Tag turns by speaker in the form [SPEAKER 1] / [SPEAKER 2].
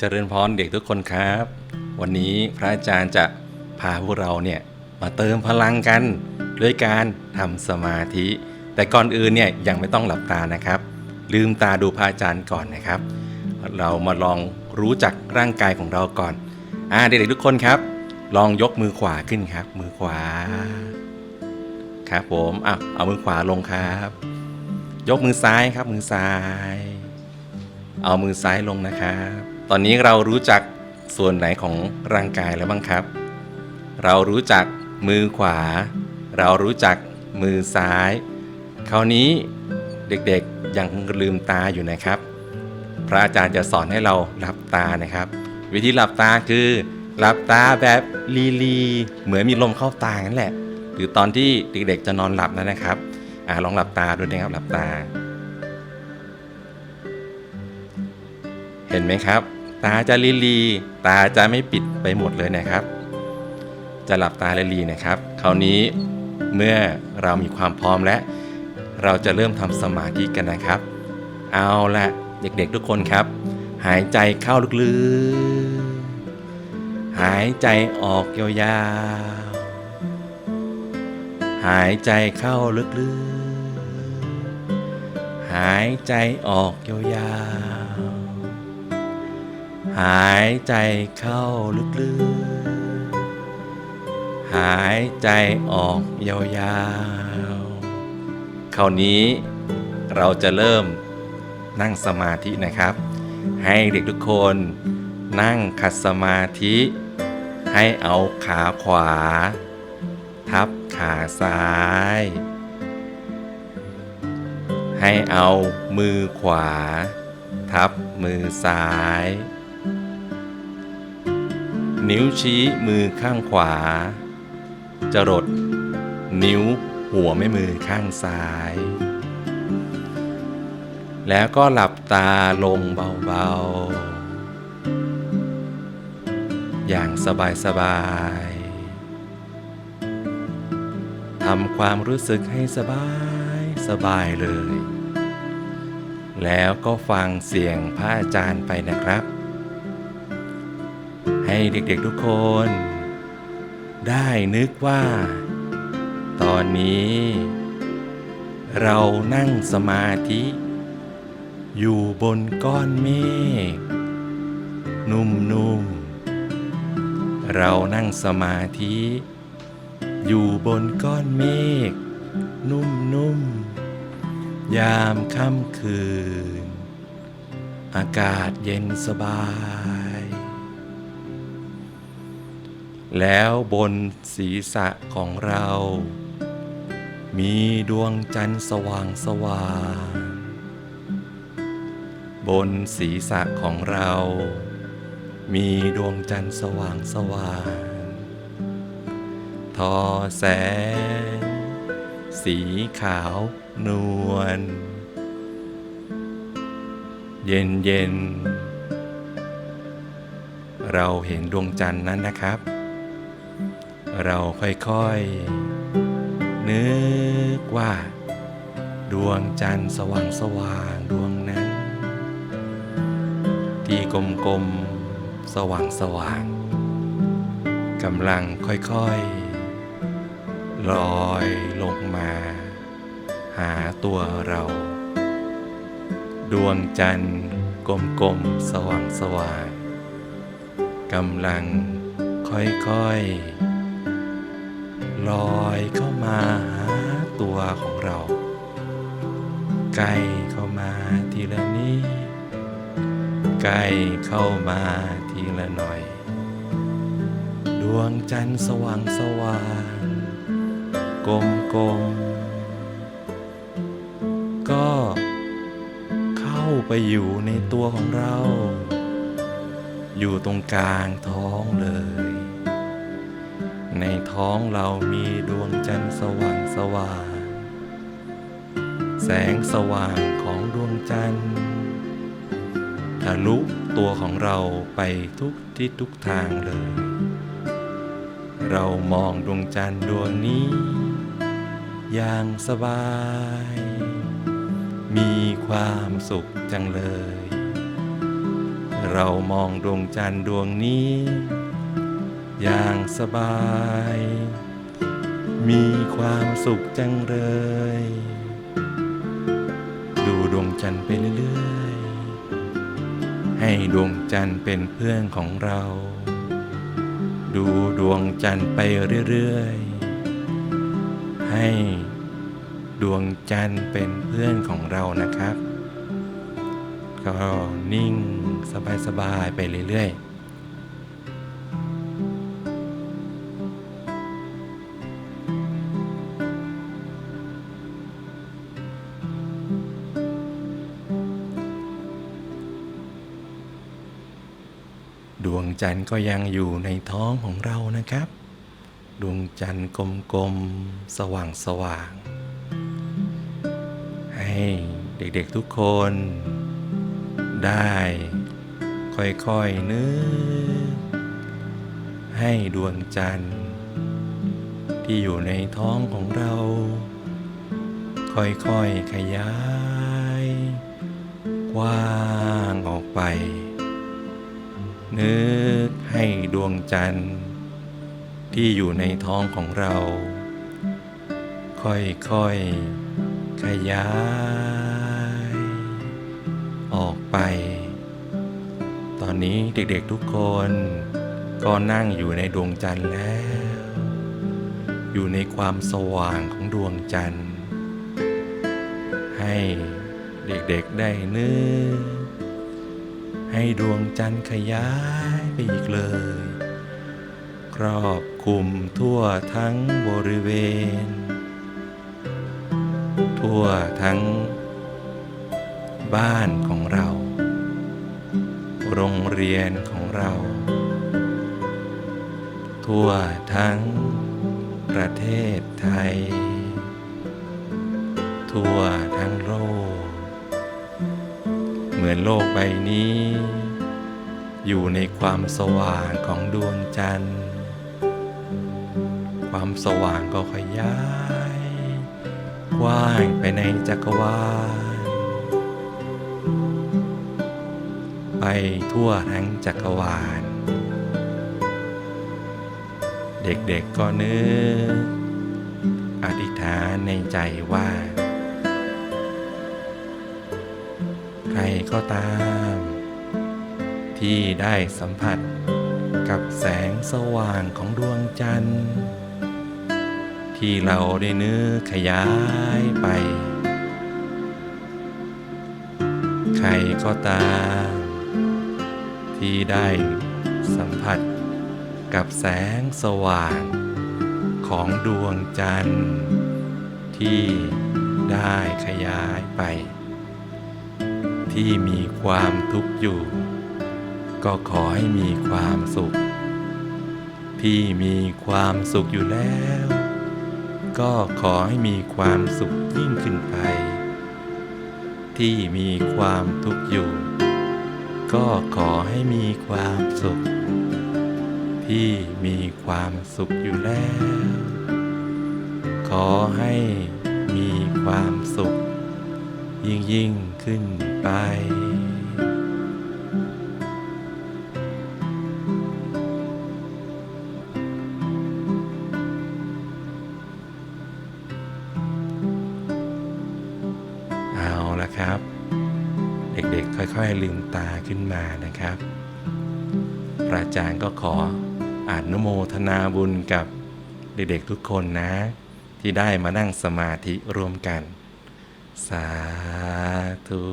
[SPEAKER 1] เจริญพรเด็กทุกคนครับ วันนี้พระอาจารย์จะพาพวกเราเนี่ยมาเติมพลังกันด้วยการทำสมาธิ แต่ก่อนอื่นเนี่ยยังไม่ต้องหลับตานะครับ ลืมตาดูพระอาจารย์ก่อนนะครับ เรามาลองรู้จักร่างกายของเราก่อนอ่าเด็กๆทุกคนครับ ลองยกมือขวาขึ้นครับ มือขวา ครับผมอะเอามือขวาลงครับ ยกมือซ้ายครับมือซ้าย เอามือซ้ายลงนะครับ ตอนนี้เรารู้จักส่วนไหนของร่างกายแล้วบ้างครับ เรารู้จักมือขวา เรารู้จักมือซ้าย คราวนี้เด็กๆยังลืมตาอยู่นะครับ พระอาจารย์จะสอนให้เราหลับตานะครับ วิธีหลับตาคือหลับตาแบบลีลีเหมือนมีลมเข้าตานั่นแหละ หรือตอนที่เด็กๆจะนอนหลับนั่นนะครับอลองหลับตาดูนะครับหลับตา เห็นไหมครับ ตาจะลีลีตาจะไม่ปิดไปหมดเลยนะครับ จะหลับตาลีลีนะครับ คราวนี้เมื่อเรามีความพร้อมและเราจะเริ่มทำสมาธิกันนะครับ เอาละเด็กๆทุกคนครับ หายใจเข้าลึกๆ หายใจออกยาวๆ หายใจเข้าลึกๆ หายใจออกยาวๆ หายใจเข้าลึกๆ หายใจออกยาวๆ คราวนี้เราจะเริ่มนั่งสมาธินะครับ ให้เด็กทุกคนนั่งขัดสมาธิ ให้เอาขาขวา ทับขาซ้าย ให้เอามือขวา ทับมือซ้าย นิ้วชี้มือข้างขวา จรด นิ้วหัวแม่มือข้างซ้าย แล้วก็หลับตาลงเบาๆ อย่างสบายๆทำความรู้สึกให้สบายสบายเลย แล้วก็ฟังเสียงพระอาจารย์ไปนะครับ ให้เด็กๆทุกคน ได้นึกว่า ตอนนี้ เรานั่งสมาธิ อยู่บนก้อนเมฆนุ่มๆ เรานั่งสมาธิ อยู่บนก้อนเมฆนุ่มๆ ยามค่ำคืน อากาศเย็นสบาย แล้วบนศีรษะของเรา มีดวงจันทร์สว่างสว่าง บนศีรษะของเรา มีดวงจันทร์สว่างสว่าง ทอแสง สีขาวนวล เย็นเย็นเราเห็นดวงจันทร์นั้นนะครับ เราค่อยๆ นึกว่า ดวงจันทร์สว่างสว่างๆดวงนั้น ที่กลมๆ สว่างสว่างๆกำลังค่อยๆ ลอยลงมา หาตัวเรา ดวงจันทร์กลมๆ สว่างสว่างๆกำลังค่อยๆ ลอยเข้ามาหาตัวของเราใกล้เข้ามาทีละนิดใกล้เข้ามาทีละหน่อย ดวงจันทร์สว่างสว่างกลมกลมๆก็เข้าไปอยู่ในตัวของเรา อยู่ตรงกลางท้องเลย ในท้องเรามีดวงจันทร์สว่างสว่างแสงสว่างของดวงจันทร์ทะลุตัวของเราไปทุกทิศทุกทางเลย เรามองดวงจันทร์ดวงนี้ อย่างสบาย มีความสุขจังเลย เรามองดวงจันทร์ดวงนี้ อย่างสบาย มีความสุขจังเลย ดูดวงจันทร์ไปเรื่อยๆ ให้ดวงจันทร์เป็นเพื่อนของเรา ดูดวงจันทร์ไปเรื่อยๆ ให้ดวงจันทร์เป็นเพื่อนของเรานะครับ ก็นิ่งสบายๆไปเรื่อยๆ จันทร์ก็ยังอยู่ในท้องของเรานะครับ ดวงจันทร์กลมๆ สว่างๆ ให้เด็กๆทุกคน ได้ค่อยๆนึกให้ดวงจันทร์ ที่อยู่ในท้องของเรา ค่อยๆขยาย กว้างออกไป นึกให้ดวงจันทร์ ที่อยู่ในท้องของเรา ค่อยๆ ขยาย ออกไป ตอนนี้เด็กๆทุกคน ก็นั่งอยู่ในดวงจันทร์แล้ว อยู่ในความสว่างของดวงจันทร์ ให้เด็กๆได้นึก ให้ดวงจันทร์ขยายไปอีกเลย ครอบคลุมทั่วทั้งบริเวณ ทั่วทั้ง บ้านของเรา โรงเรียนของเรา ทั่วทั้งประเทศไทย ทั่วทั้งโลก มือนโลกใบนี้ อยู่ในความสว่างของดวงจันทร์ ความสว่างก็ขยายกว้างไปในจักรวาล ไปทั่วทั้งจักรวาล เด็กๆก็นึกอธิษฐานในใจว่า รก็ตาม ที่ได้สัมผัสกับแสงสว่างของดวงจันทร์ ที่เราได้นึกขยายไป ใครก็ตาม ที่ได้สัมผัสกับแสงสว่างของดวงจันทร์ ที่ได้ขยายไป ที่มีความทุกข์อยู่ ก็ขอให้มีความสุข ที่มีความสุขอยู่แล้ว ก็ขอให้มีความสุขยิ่งขึ้นไป ที่มีความทุกข์อยู่ ก็ขอให้มีความสุข ที่มีความสุขอยู่แล้ว ขอให้มีความสุข ยิ่งยิ่งขึ้นไป เอาละครับ เด็กๆค่อยๆลืมตาขึ้นมานะครับ พระอาจารย์ก็ขออนุโมทนาบุญกับเด็กๆทุกคนนะ ที่ได้มานั่งสมาธิร่วมกัน สาธุ